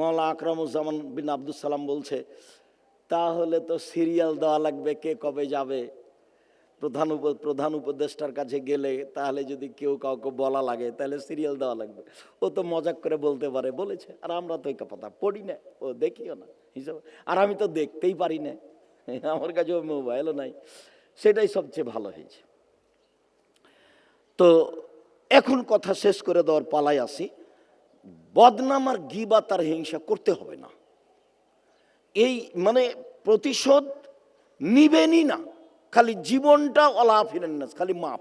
মৌলা আকরামুজ্জামান বিন আব্দুল সালাম বলছে, তাহলে তো সিরিয়াল দেওয়া লাগবে, কে কবে যাবে? প্রধান উপ, প্রধান উপদেষ্টার কাছে গেলে তাহলে যদি কেউ কাউকে বলা লাগে, তাহলে সিরিয়াল দেওয়া লাগবে। ও তো মজাক করে বলতে পারে, বলেছে, আর আমরা তো এই কথা পড়ি না, ও দেখিও না। হিসাবে, আর আমি তো দেখতেই পারি না, আমার কাছে মোবাইলও নাই। সেটাই সবচেয়ে ভালো হয়েছে। তো এখন কথা শেষ করে দেওয়ার পালায় আসি। বদনাম আর গিবা তার হিংসা করতে হবে না। এই মানে প্রতিশোধ নিবেনই না। খালি জীবনটা অলাফিরেন না খালি মাপ।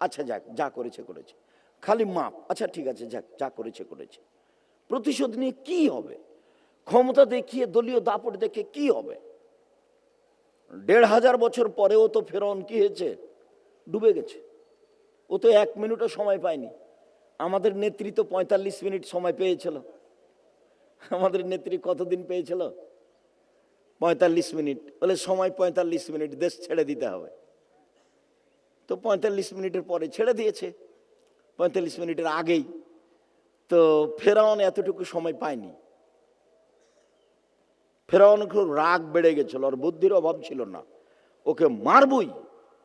আচ্ছা যাক, যা করেছে করেছে। খালি মাপ। আচ্ছা ঠিক আছে, যাক, যা করেছে করেছে। প্রতিশোধ নিয়ে কি হবে? ক্ষমতা দেখিয়ে, দলীয় দাপট দেখে কি হবে? দেড় হাজার বছর পরেও তো ফেরন কি হয়েছে? ডুবে গেছে। ও তো এক মিনিটও সময় পায়নি। আমাদের নেত্রী তো পঁয়তাল্লিশ মিনিট সময় পেয়েছিল। আমাদের নেত্রী কতদিন পেয়েছিল? পঁয়তাল্লিশ মিনিট। বলে সময় পঁয়তাল্লিশ মিনিট, দেশ ছেড়ে দিতে হবে। তো পঁয়তাল্লিশ মিনিটের পরে ছেড়ে দিয়েছে। পঁয়তাল্লিশ মিনিটের আগেই। তো ফেরাউন এতটুকু সময় পায়নি। ফেরাউন খুব রাগ বেড়ে গেছিল আর বুদ্ধির অভাব ছিল না। ওকে মারবই,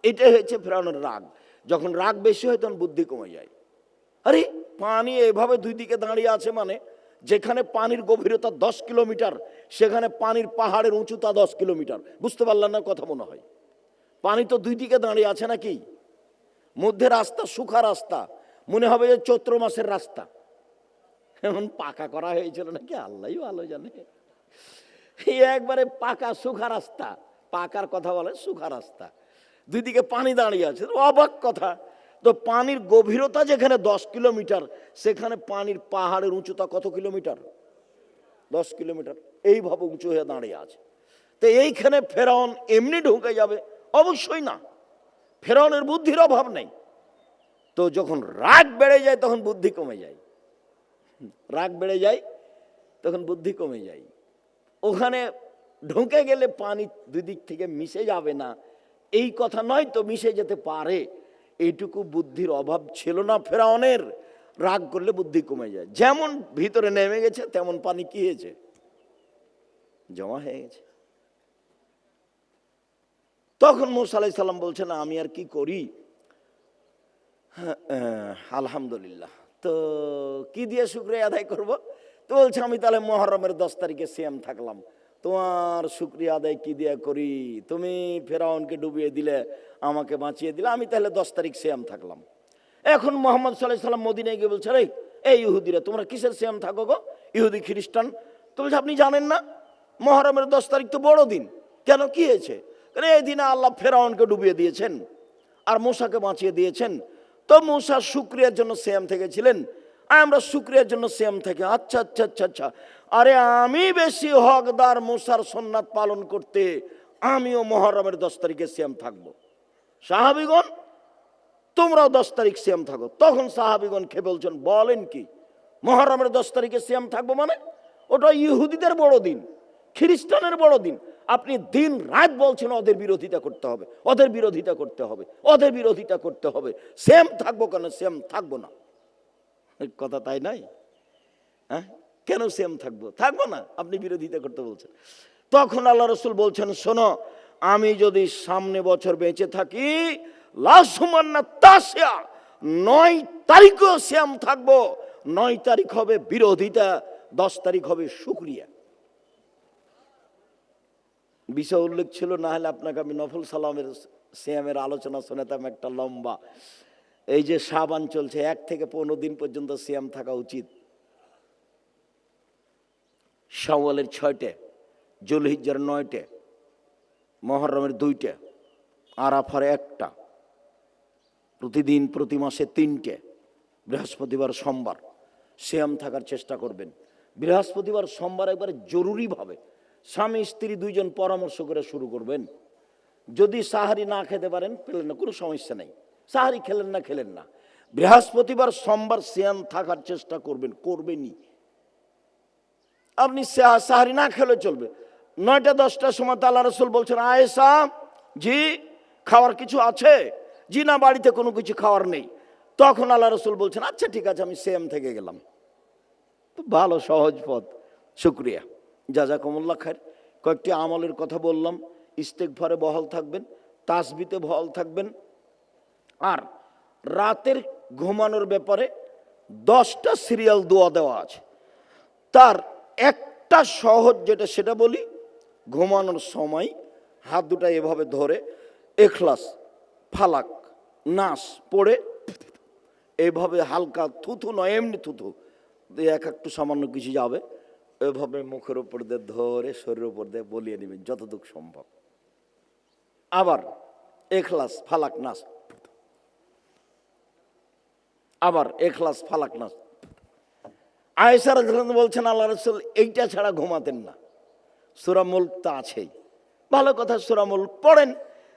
এটাই হয়েছে ফেরাউনের রাগ। যখন রাগ বেশি হয়, তখন বুদ্ধি কমে যায়। আরে পানি এভাবে দুই দিকে দাঁড়িয়ে আছে মানে যেখানে পানির গভীরতা দশ কিলোমিটার, সেখানে পানির পাহাড়ের উঁচুতা দশ কিলোমিটার। বুঝতে পারলেন না কথা মনে হয়? পানি তো দুই দিকে দাঁড়িয়ে আছে নাকি? মধ্যে রাস্তা, সুখা রাস্তা। মনে হবে যে চৈত্র মাসের রাস্তা। এমন পাকা করা হয়েছিল নাকি? আল্লাহ ভালো জানে। একবারে পাকা, সুখা রাস্তা। পাকার কথা বলে সুখা রাস্তা। দুই দিকে পানি দাঁড়িয়ে আছে। অবাক কথা। তো পানির গভীরতা যেখানে দশ কিলোমিটার, সেখানে পানির পাহাড়ের উঁচুতা কত কিলোমিটার? দশ কিলোমিটার। এইভাবে উঁচু হয়ে দাঁড়িয়ে আছে। তো এইখানে ফেরাউন এমনি ঢুকে যাবে? অবশ্যই না। ফেরাউনের বুদ্ধির অভাব নেই। তো যখন রাগ বেড়ে যায়, তখন বুদ্ধি কমে যায়। রাগ বেড়ে যায়, তখন বুদ্ধি কমে যায়। ওখানে ঢুকে গেলে পানি দুই দিক থেকে মিশে যাবে না। এই কথা নয় তো মিশে যেতে পারে। এইটুকু বুদ্ধির অভাব ছিল না ফেরাউনের। রাগ করলে বুদ্ধি কমে যায়। যেমন ভিতরে নেমে গেছে, তেমন পানি কি হয়েছে? জমা হয়ে গেছে। তখন মুসা সাল্লাম বলছেন আমি আর কি করি? আলহামদুলিল্লাহ। তো কি দিয়ে শুক্রিয়া আদায় করব? তো বলছে, আমি তাহলে মহরমের দশ তারিখে সিএম থাকলাম। তোমার শুক্রিয়া আদায় কি দিয়ে করি? তুমি ফেরাউনকে ডুবিয়ে দিলে, আমাকে বাঁচিয়ে দিলে, আমি তাহলে দশ তারিখ সিএম থাকলাম। এখন মোহাম্মদ সাল্লাহ সাল্লাম মদিনায় গিয়ে বলছে রে এই ইহুদিরা, তোমরা কিসের সিএম থাকো গো? ইহুদি খ্রিস্টান? তো বলছে, আপনি জানেন না, মহরমের দশ তারিখ তো বড় দিন। কেন, কি হয়েছে? এই দিনে আল্লাহ ফেরাউনকে ডুবিয়ে দিয়েছেন, আর মূসাকে বাঁচিয়ে দিয়েছেন। তো মূসা শুক্রিয়ার জন্য সেম থেকেছিলেন আমরা শুক্রিয়ার জন্য সেম থেকে। আচ্ছা আচ্ছা আচ্ছা আচ্ছা। আরে আমি বেশি হকদার মূসার সন্ন্যাত পালন করতে আমিও মহরমের দশ তারিখে সেম থাকব। সাহাবিগণ, তোমরাও দশ তারিখ সিয়াম থাকো। তখন সাহাবিগণ খেয়ে বলছেন, বলেন কি, মহরমের দশ তারিখে সিয়াম থাকব মানে? ওটা ইহুদিদের বড় দিন, খ্রিস্টানের বড় দিন। আপনি দিন রাত বলছেন, ওদের বিরোধিতা করতে হবে, ওদের বিরোধিতা করতে হবে, ওদের বিরোধিতা করতে হবে। সেম থাকব কেন? সেম থাকব না। কথা তাই নাই? হ্যাঁ? কেন সেম থাকব? থাকব না, আপনি বিরোধিতা করতে বলছেন। তখন আল্লাহ রসুল বলছেন, শোনো, আমি যদি সামনে বছর বেঁচে থাকি, লাসুমান্না তাসিয়া, নয় তারিখও শ্যাম থাকব। নয় তারিখ হবে বিরোধিতা, দশ তারিখ হবে শুক্রিয়া। বিষয় উল্লেখ ছিল, না হলে আপনাকে আমি নফল সালামের শ্যামের আলোচনা শোনাতাম, একটা লম্বা। এই যে সাবান চলছে, এক থেকে পনেরো দিন পর্যন্ত শ্যাম থাকা উচিত। শাওয়ালের ছয়টে, জুলহিজ্জার নয়টে, মহরমের দুইটে, আরাফার একটা, প্রতিদিন, প্রতি মাসে তিনটে, বৃহস্পতিবার, সোমবার। শ্যাম থাকার চেষ্টা করবেন। বৃহস্পতিবার, সোমবার একবারে জরুরিভাবে স্বামী, স্ত্রী দুইজন পরামর্শ করে শুরু করবেন। যদি সাহারি না খেতে পারেন, পেলেন কোনো সমস্যা নেই। সাহারি খেলেন না খেলেন না। বৃহস্পতিবার সোমবার শ্যাম থাকার চেষ্টা করবেন, করবেনই। আপনি সাহারি না খেলে চলবে। নয়টা, দশটার সময় তো আল্লাহ রসুল বলছেন আয়েসা জি, খাওয়ার কিছু আছে? জি না, বাড়িতে কোনো কিছু খাওয়ার নেই। তখন আল্লাহ রসুল বলছেন আচ্ছা ঠিক আছে, আমি সেম থেকে গেলাম। ভালো, সহজ পথ। শুক্রিয়া। যা যা কমল্লা খায়ের কয়েকটি আমলের কথা বললাম। ইস্তেকভারে বহাল থাকবেন, তাসবিতে বহাল থাকবেন। আর রাতের ঘুমানোর ব্যাপারে দশটা সিরিয়াল দোয়া দেওয়া আছে। তার একটা সহজ যেটা সেটা বলি, ঘুমানোর সময় হাত দুটা এভাবে ধরে এখলাস, ফালাক, নাস পড়ে এভাবে হালকা থুথু নয়, এমনি থুথু এক একটু সামান্য কিছু যাবে, এভাবে মুখের উপর দিয়ে ধরে শরীরের উপর দিয়ে বলিয়ে নেবেন যতটুকু সম্ভব। আবার এখলাস, ফালাক, নাস আবার এখলাস ফালাক নাস আয়েসার বলছেন আল্লাহ রসুল এইটা ছাড়া ঘুমাতেন না। সুরামুল তা আছেই। ভালো কথা সুরামুল পড়েন।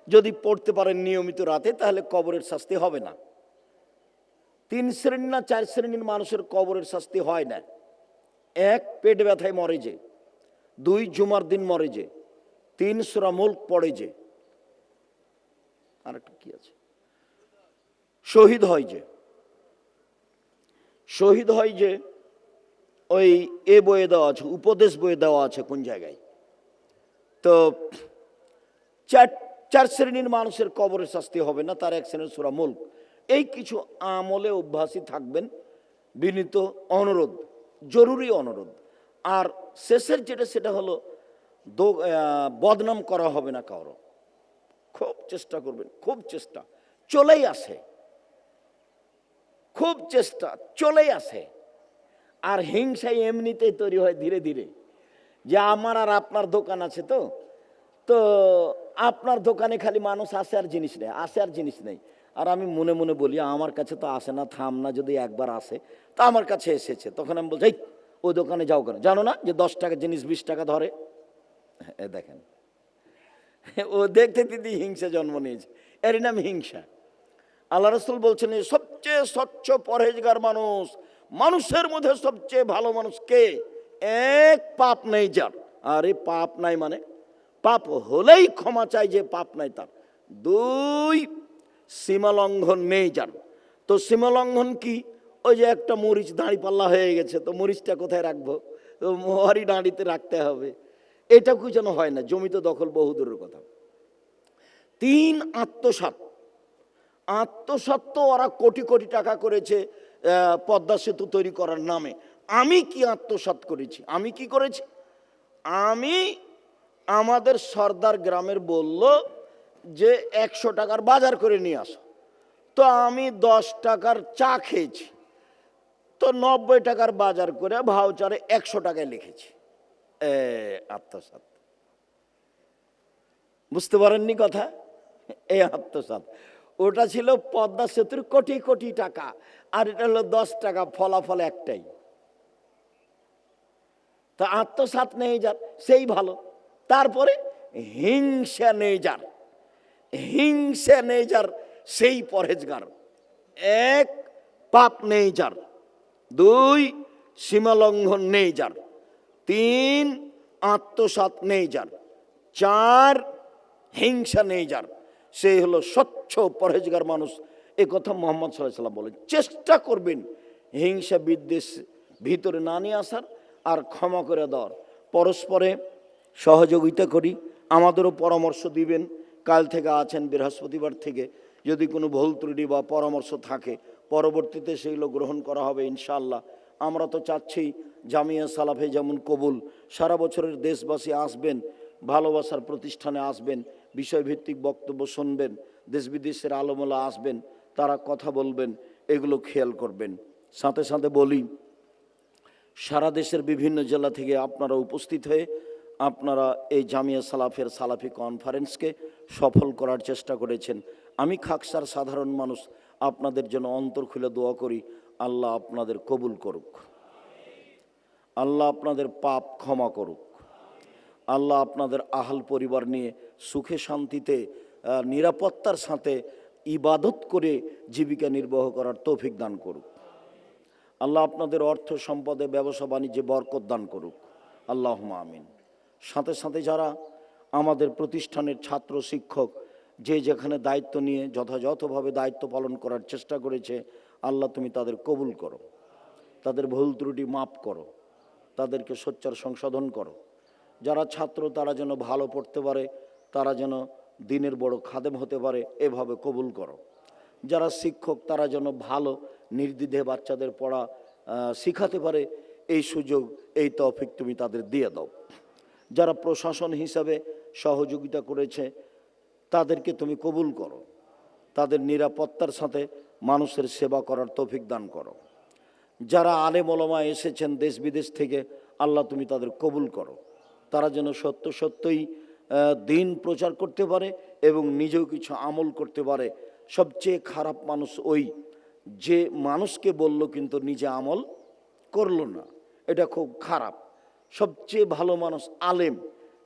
যদি পড়তে পারেন নিয়মিত রাতে, তাহলে কবরের শাস্তি হবে না। তিন শ্রেণি না চার শ্রেণির মানুষের কবরের শাস্তি হয় না। এক, পেট ব্যথায় মরে যে। দুই, জুমার দিন মরে যে। তিন সুরামুল পড়ে যে। আরেকটা কি আছে? শহীদ হয় যে। শহীদ হয় যে ওই এ বইয়ে দেওয়া আছে, উপদেশ বইয়ে দেওয়া আছে কোন জায়গায়? তো চার চার শ্রেণির মানুষের কবরে শাস্তি হবে না, তার এক শ্রেণির সুরা মুল্ক। এই কিছু আমলে অভ্যাসী থাকবেন, বিনীত অনুরোধ, জরুরি অনুরোধ। আর শেষের যেটা, সেটা হলো বদনাম করা হবে না কারও। খুব চেষ্টা করবেন, খুব চেষ্টা। চলেই আসে। খুব চেষ্টা চলে আসে। আর হিংসাই এমনিতেই তৈরি হয় ধীরে ধীরে। যে আমার আর আপনার দোকান আছে তো তো আপনার দোকানে খালি মানুষ আসে আর জিনিস নেই আসে আর জিনিস নেই। আর আমি মনে মনে বলি আমার কাছে তো আসে না থাম না যদি একবার আসে তা আমার কাছে এসেছে। তখন আমি বলছি "এই, ওই দোকানে যাও কেন? জানো না যে দশ টাকা জিনিস বিশ টাকা ধরে? দেখেন। ও দেখতে দিদি হিংসা জন্ম নিয়েছে। এরই নাম হিংসা। আল্লাহ রসুল বলছেন সবচেয়ে স্বচ্ছ পরহেজগার মানুষ, মানুষের মধ্যে সবচেয়ে ভালো মানুষ কে? এক পাপ নেই যার। আরে পাপ নাই মানে? পাপ হলেই ক্ষমা চাই যে পাপ নাই তার। দুই, সীমালঙ্ঘন নেই যার। তো সীমালঙ্ঘন কি? ওই যে একটা মরিচ দাঁড়ি পাল্লা হয়ে গেছে, তো মরিচটা কোথায় রাখব? মোহারি দাঁড়িতে রাখতে হবে। এটাও কি যেন হয় না? জমিতে দখল বহুদূরের কথা। তিন আত্মসাত আত্মসাত তো ওরা কোটি কোটি টাকা করেছে পদ্মা সেতু তৈরি করার নামে। আমি কি আত্মসাত করেছি? আমি কি করেছি? আমি আমাদের সর্দার গ্রামের বলল যে, একশো টাকার বাজার করে নিয়ে আসো। তো আমি দশ টাকার চা খেয়েছি। তো নব্বই টাকার বাজার করে ভাউচারে একশো টাকায় লিখেছি। আত্মসাত বুঝতে পারেননি কথা? এই আত্মসাত ওটা ছিল পদ্মা সেতুর কোটি কোটি টাকা, আর এটা হলো দশ টাকা ফলাফল একটাই। তা আত্মসাত নেই যার, সেই ভালো। তারপরে হিংসা নেই যার, হিংসা নেই যার, সেই পরহেজগার। এক, পাপ নেই যার। দুই, সীমালঙ্ঘন নেই যার। তিন আত্মসাত নেই যার। চার, হিংসা নেই যার। সেই হলো স্বচ্ছ পরহেজগার মানুষ। এ কথা মোহাম্মদ সাল্লাহ সাল্লাম বলেন, চেষ্টা করবেন হিংসা বিদ্বেষ ভিতরে না নিয়ে আসার আর ক্ষমা করে দেওয়ার। পরস্পরে সহযোগিতা করি, আমাদেরও পরামর্শ দিবেন। কাল থেকে আছেন বৃহস্পতিবার থেকে। যদি কোনো ভুল ত্রুটি বা পরামর্শ থাকে, পরবর্তীতে সেগুলো গ্রহণ করা হবে ইনশাল্লাহ আমরা তো চাচ্ছি জামিয়া সালাফে যেমন কবুল। সারা বছরের দেশবাসী আসবেন, ভালোবাসার প্রতিষ্ঠানে আসবেন। বিষয়ভিত্তিক বক্তব্য শুনবেন, দেশ বিদেশের আলমোলা আসবেন, তারা কথা বলবেন, এগুলো খেয়াল করবেন। সাথে সাথে বলি, সারা দেশের বিভিন্ন জেলা থেকে আপনারা উপস্থিত হয়ে আপনারা এই জামিয়া সালাফের সালাফি কনফারেন্সকে সফল করার চেষ্টা করেছেন। আমি খাকসার সাধারণ মানুষ, আপনাদের জন্য অন্তর খুলে দোয়া করি, আল্লাহ আপনাদের কবুল করুক। আল্লাহ আপনাদের পাপ ক্ষমা করুক। আল্লাহ আপনাদের আহাল পরিবার নিয়ে সুখে শান্তিতে নিরাপত্তার সাথে ইবাদত করে জীবিকা নির্বাহ করার তৌফিক দান করুক। আল্লাহ আপনাদের অর্থ, সম্পদে, ব্যবসা, বাণিজ্যে বরকত দান করুক। আল্লাহ আমিন। সাথে সাথে যারা আমাদের প্রতিষ্ঠানের ছাত্র, শিক্ষক, যে যেখানে দায়িত্ব নিয়ে যথাযথভাবে দায়িত্ব পালন করার চেষ্টা করেছে, আল্লাহ তুমি তাদের কবুল করো। তাদের ভুল ত্রুটি মাপ করো। তাদেরকে সোচ্চার সংশোধন করো। যারা ছাত্র, তারা যেন ভালো পড়তে পারে তারা যেন দিনের বড় খাদেম হতে পারে, এভাবে কবুল করো। যারা শিক্ষক, তারা যেন ভালো নির্দ্বিধে বাচ্চাদের পড়া শিখাতে পারে, এই সুযোগ, এই তৌফিক তুমি তাদের দিয়ে দাও। যারা প্রশাসন হিসাবে সহযোগিতা করেছে, তাদেরকে তুমি কবুল করো। তাদের নিরাপত্তার সাথে মানুষের সেবা করার তৌফিক দান করো। যারা আলেম ওলামা এসেছেন দেশ বিদেশ থেকে, আল্লাহ তুমি তাদের কবুল করো। তারা যেন সত্য সত্যই দিন প্রচার করতে পারে এবং নিজেও কিছু আমল করতে পারে। সবচেয়ে খারাপ মানুষ ওই যে মানুষকে বলল কিন্তু নিজে আমল করল না। এটা খুব খারাপ। সবচেয়ে ভালো মানুষ আলেম,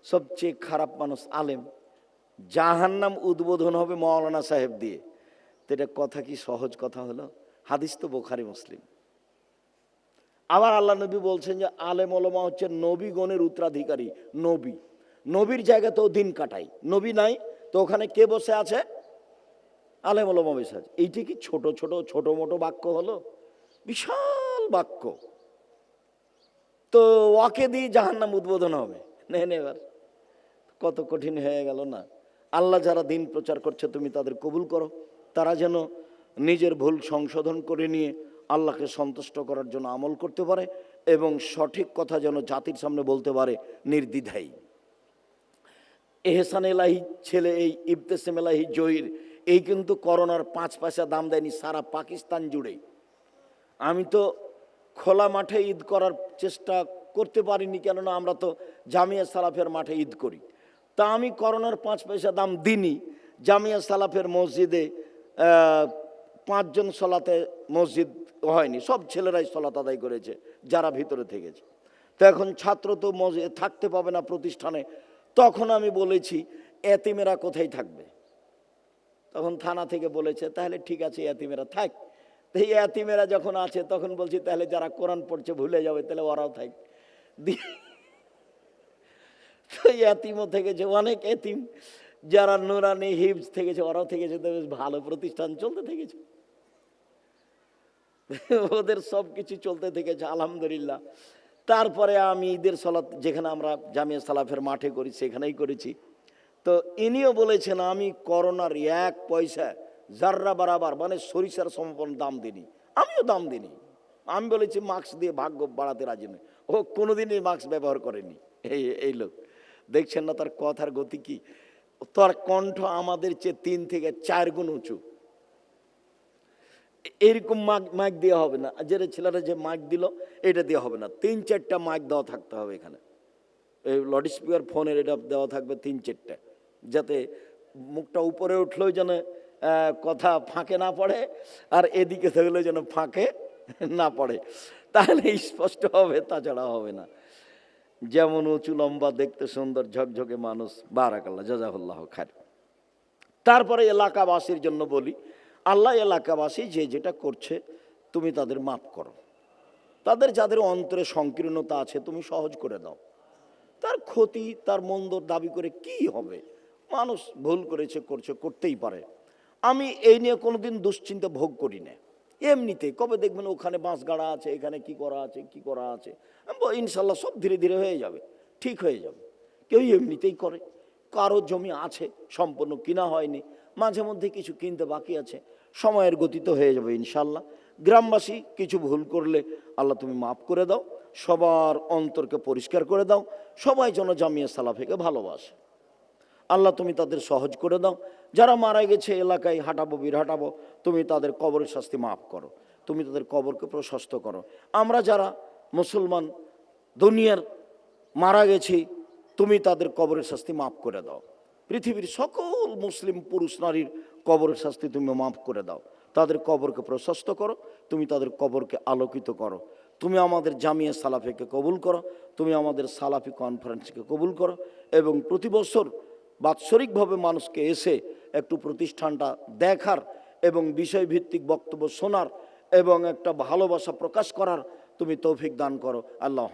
সবচেয়ে খারাপ মানুষ আলেম। জাহান্নাম উদ্বোধন হবে মৌলানা সাহেব দিয়ে। তো এটা কথা কি সহজ কথা হলো? হাদিস তো বোখারি মুসলিম। আবার আল্লাহ নবী বলছেন যে আলেম ওলমা হচ্ছে নবীগণের উত্তরাধিকারী, নবী। নবীর জায়গাতেও দিন কাটাই। নবী নাই, তো ওখানে কে বসে আছে? আলেম বসে আছে। এইটি কি ছোট ছোট ছোট, মোটো বাক্য হলো? বিশাল বাক্য। তো ওকে দিয়ে জাহান্নাম উদ্বোধন হবে। নেন এবার। কত কঠিন হয়ে গেল না? আল্লাহ যারা দিন প্রচার করছে, তুমি তাদের কবুল করো। তারা যেন নিজের ভুল সংশোধন করে নিয়ে আল্লাহকে সন্তুষ্ট করার জন্য আমল করতে পারে এবং সঠিক কথা যেন জাতির সামনে বলতে পারে নির্দ্বিধাই এহসান এলাহি ছেলে, এই ইবতেসেম এলাহি জহির, এই কিন্তু করোনার পাঁচ পয়সা দাম দেয়নি সারা পাকিস্তান জুড়ে। আমি তো খোলা মাঠে ঈদ করার চেষ্টা করতে পারিনি, কেননা আমরা তো জামিয়া সালাফের মাঠে ঈদ করি। তা আমি করোনার পাঁচ পয়সা দাম দিনই জামিয়া সালাফের মসজিদে পাঁচজন সলাতে মসজিদ হয়নি, সব ছেলেরাই সলাত আদায় করেছে, যারা ভিতরে থেকেছে। তো এখন ছাত্র তো মসজিদে থাকতে পাবে না প্রতিষ্ঠানে তখন আমি বলেছি, এতিমেরা কোথায় থাকবে? তখন থানা থেকে বলেছে, তাহলে ঠিক আছে, এতিমেরা থাক। এই এতিমেরা যখন আছে, তখন বলছি, তাহলে যারা কোরআন পড়ছে ভুলে যাবে, তাহলে ওরাও থাক। তো এতিমও থেকেছে, অনেক এতিম, যারা নুরানি হিপস থেকেছে, ওরাও থেকেছে, তো বেশ ভালো প্রতিষ্ঠান চলতে থেকেছে। ওদের সব কিছু চলতে থেকেছে, আলহামদুলিল্লাহ। তারপরে আমি ঈদের সলাত যেখানে আমরা জামিয়া সালাফের মাঠে করি, সেখানেই করেছি। তো ইনিও বলেছেন, আমি করোনার এক পয়সা জাররা বারাবার মানে সরিষার সমপন দাম দিনি আমিও দাম দিনি আমি বলেছি, মাস্ক দিয়ে ভাগ্য বাড়াতে রাজি নয় ও কোনোদিনই মাস্ক ব্যবহার করেনি। এই এই লোক। দেখছেন না তার কথার গতি কি? তার কণ্ঠ আমাদের চেয়ে তিন থেকে চার গুণ উঁচু। এরকম মাইক মাইক দেওয়া হবে না। যেটা ছেলেরা যে মাইক দিল, এটা দেওয়া হবে না। তিন চারটা মাইক দেওয়া থাকতে হবে এখানে। এই লাউড স্পিকার ফোনের এটা দেওয়া থাকবে তিন চারটা, যাতে মুখটা উপরে উঠলেও যেন কথা ফাঁকে না পড়ে, আর এদিকে থাকলেও যেন ফাঁকে না পড়ে। তাহলে স্পষ্ট হবে, তাছাড়া হবে না। যেমন উঁচু লম্বা, দেখতে সুন্দর, ঝকঝকে মানুষ। বারাকাল্লাহ, জাজাহুল্লাহ খার তারপরে এলাকাবাসীর জন্য বলি আল্লাহ এলাকাবাসী যে যেটা করছে, তুমি তাদের মাফ করো। তাদের যাদের অন্তরে সংকীর্ণতা আছে, তুমি সহজ করে দাও। তার ক্ষতি, তার মন্দর দাবি করে কি হবে? মানুষ ভুল করেছে, করছে, করতেই পারে। আমি এই নিয়ে কোনোদিন দুশ্চিন্তা ভোগ করি না। এমনিতে, কবে দেখবেন ওখানে বাঁশ গাড়া আছে, এখানে কি করা আছে, কি করা আছে? ইনশাল্লাহ সব ধীরে ধীরে হয়ে যাবে, ঠিক হয়ে যাবে। কেউ এমনিতেই করে। কারও জমি আছে, সম্পূর্ণ কিনা হয়নি। মাঝে মধ্যে কিছু কিনতে বাকি আছে। সময়ের গতিতে হয়ে যাবে ইনশাল্লাহ গ্রামবাসী, কিছু ভুল করলে আল্লাহ তুমি মাফ করে দাও। সবার অন্তরকে পরিষ্কার করে দাও। সবাই যেন জামিয়া সালাফেকে ভালোবাসে। আল্লাহ তুমি তাদের সহজ করে দাও। যারা মারা গেছে, এলাকায় হাঁটাবো, বীর হাঁটাবো, তুমি তাদের কবরের শাস্তি মাফ করো। তুমি তাদের কবরকে প্রশস্ত করো। আমরা যারা মুসলমান দুনিয়ার মারা গেছি, তুমি তাদের কবরের শাস্তি মাফ করে দাও। পৃথিবীর সকল মুসলিম পুরুষ নারীর কবরের শাস্তি তুমি মাফ করে দাও। তাদের কবরকে প্রশস্ত করো, তুমি তাদের কবরকে আলোকিত করো। তুমি আমাদের জামিয়া সালাফিকে কবুল করো, তুমি আমাদের সালাফি কনফারেন্সকে কবুল করো এবং প্রতি বছর বাৎসরিকভাবে মানুষকে এসে একটু প্রতিষ্ঠানটা দেখার এবং বিষয়ভিত্তিক বক্তব্য শোনার এবং একটা ভালোবাসা প্রকাশ করার তুমি তৌফিক দান করো। আল্লাহ